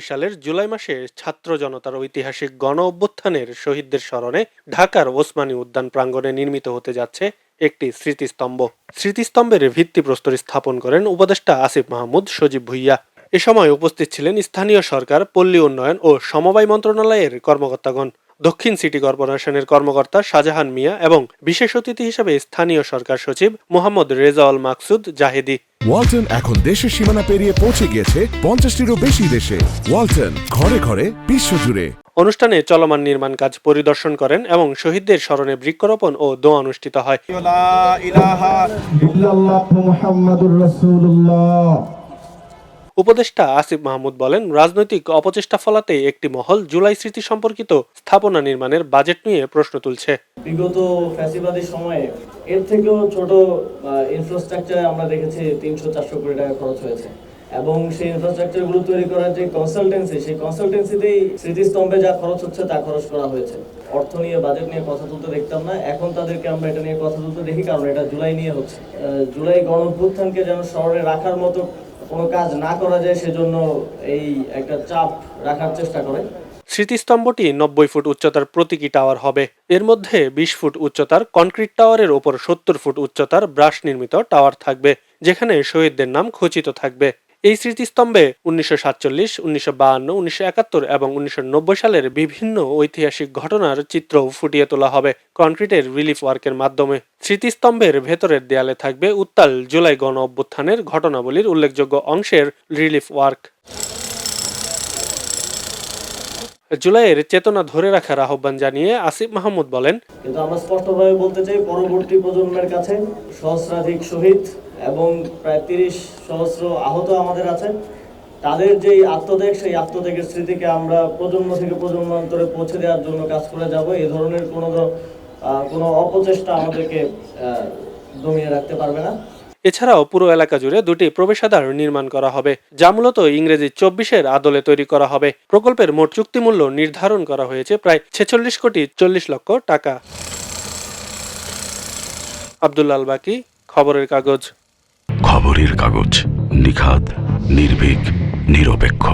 সালের জুলাই মাসে ছাত্র জনতার ঐতিহাসিক গণ অভ্যুত্থানের শহীদদের স্মরণে ঢাকার ওসমানী উদ্যান প্রাঙ্গণে নির্মিত হতে যাচ্ছে একটি স্মৃতিস্তম্ভ। স্মৃতিস্তম্ভের ভিত্তিপ্রস্তর স্থাপন করেন উপদেষ্টা আসিফ মাহমুদ সজীব ভুইয়া। এ সময় উপস্থিত ছিলেন স্থানীয় সরকার, পল্লী উন্নয়ন ও সমবায় মন্ত্রণালয়ের কর্মকর্তাগণ। দক্ষিণ সিটি কর্পোরেশনের কর্মকর্তা শাহজাহান মিয়া এবং বিশেষ অতিথি হিসেবে স্থানীয় সরকার সচিব মোহাম্মদ রেজাউল মাকসুদ জাহেদি। ওয়ালটন এখন দেশের সীমানা পেরিয়ে পৌঁছে গিয়েছে পঞ্চাশটিরও বেশি দেশে। ওয়ালটন ঘরে ঘরে বিশ্বজুড়ে। অনুষ্ঠানে চলমান নির্মাণ কাজ পরিদর্শন করেন এবং শহীদদের স্মরণে বৃক্ষরোপণ ও দোয়া অনুষ্ঠিত হয়। উপদেষ্টা আসিফ মাহমুদ বলেন, রাজনৈতিক অপচেষ্টা ফলাতে একটি মহল জুলাই স্মৃতি সম্পর্কিত স্থাপনা নির্মাণের বাজেট নিয়ে প্রশ্ন তুলছে। বিগত ফ্যাসিবাদী সময়ে এর থেকেও ছোট ইনফ্রাস্ট্রাকচারে আমরা দেখেছি তিনশো চারশো কোটি টাকা খরচ হয়েছে। এবং সেই ইনফ্রাস্ট্রাকচারগুলো তৈরি করার যে কনসালটেন্সি সেই কনসালটেন্সিতেই স্মৃতিস্তম্ভে যা খরচ হচ্ছে তা খরচ করা হয়েছে। অর্থ নিয়ে বাজেট নিয়ে কথা তুলতে দেখতাম না। এখন তাদেরকে আমরা এটা নিয়ে কথা তুলতে দেখি, কারণ এটা জুলাই নিয়ে হচ্ছে। জুলাই গণ অভ্যুত্থানকে যেন শহরে রাখার মতো কোনো কাজ না করা যায়, সেজন্য এই একটা চাপ রাখার চেষ্টা করে। স্মৃতিস্তম্ভটি নব্বই ফুট উচ্চতার প্রতীকী টাওয়ার হবে। এর মধ্যে বিশ ফুট উচ্চতার কনক্রিট টাওয়ারের ওপর সত্তর ফুট উচ্চতার ব্রাশ নির্মিত টাওয়ার থাকবে, যেখানে শহীদদের নাম খচিত থাকবে। এই স্মৃতিস্তম্ভে উনিশশো সাতচল্লিশ, উনিশশো বাহান্ন, উনিশশো একাত্তর এবং উনিশশো নব্বই সালের বিভিন্ন ঐতিহাসিক ঘটনার চিত্র ফুটিয়ে তোলা হবে কনক্রিটের রিলিফ ওয়ার্কের মাধ্যমে। স্মৃতিস্তম্ভের ভেতরের দেয়ালে থাকবে উত্তাল জুলাই গণ অভ্যুত্থানের ঘটনাবলীর উল্লেখযোগ্য অংশের রিলিফ ওয়ার্ক। জুলাইয়ের চেতনা ধরে রাখার আহ্বান জানিয়ে আসিফ মাহমুদ বলেন, কিন্তু আমরা স্পষ্টভাবে বলতে চাই, পরবর্তী প্রজন্মের কাছে সহস্রাধিক শহীদ এবং প্রায় তিরিশ সহস্র আহত আমাদের আছে। তাদের যেই আত্মত্যাগ, সেই আত্মত্যাগের স্মৃতিকে আমরা প্রজন্ম থেকে প্রজন্মান্তরে পৌঁছে দেওয়ার জন্য কাজ করে যাব। এই ধরনের কোনো কোনো অপচেষ্টা আমাদেরকে দমিয়ে রাখতে পারবে না। এছাড়াও পুরো এলাকা জুড়ে দুটি প্রবেশাদ্বার নির্মাণ করা হবে, যা মূলত ইংরেজি চব্বিশের আদলে তৈরি করা হবে। প্রকল্পের মোট চুক্তিমূল্য নির্ধারণ করা হয়েছে প্রায় ছেচল্লিশ কোটি চল্লিশ লক্ষ টাকা। আবদুল্লাল বাকি, খবরের কাগজ। খবরের কাগজ নিখাত নির্ভীক, নিরপেক্ষ।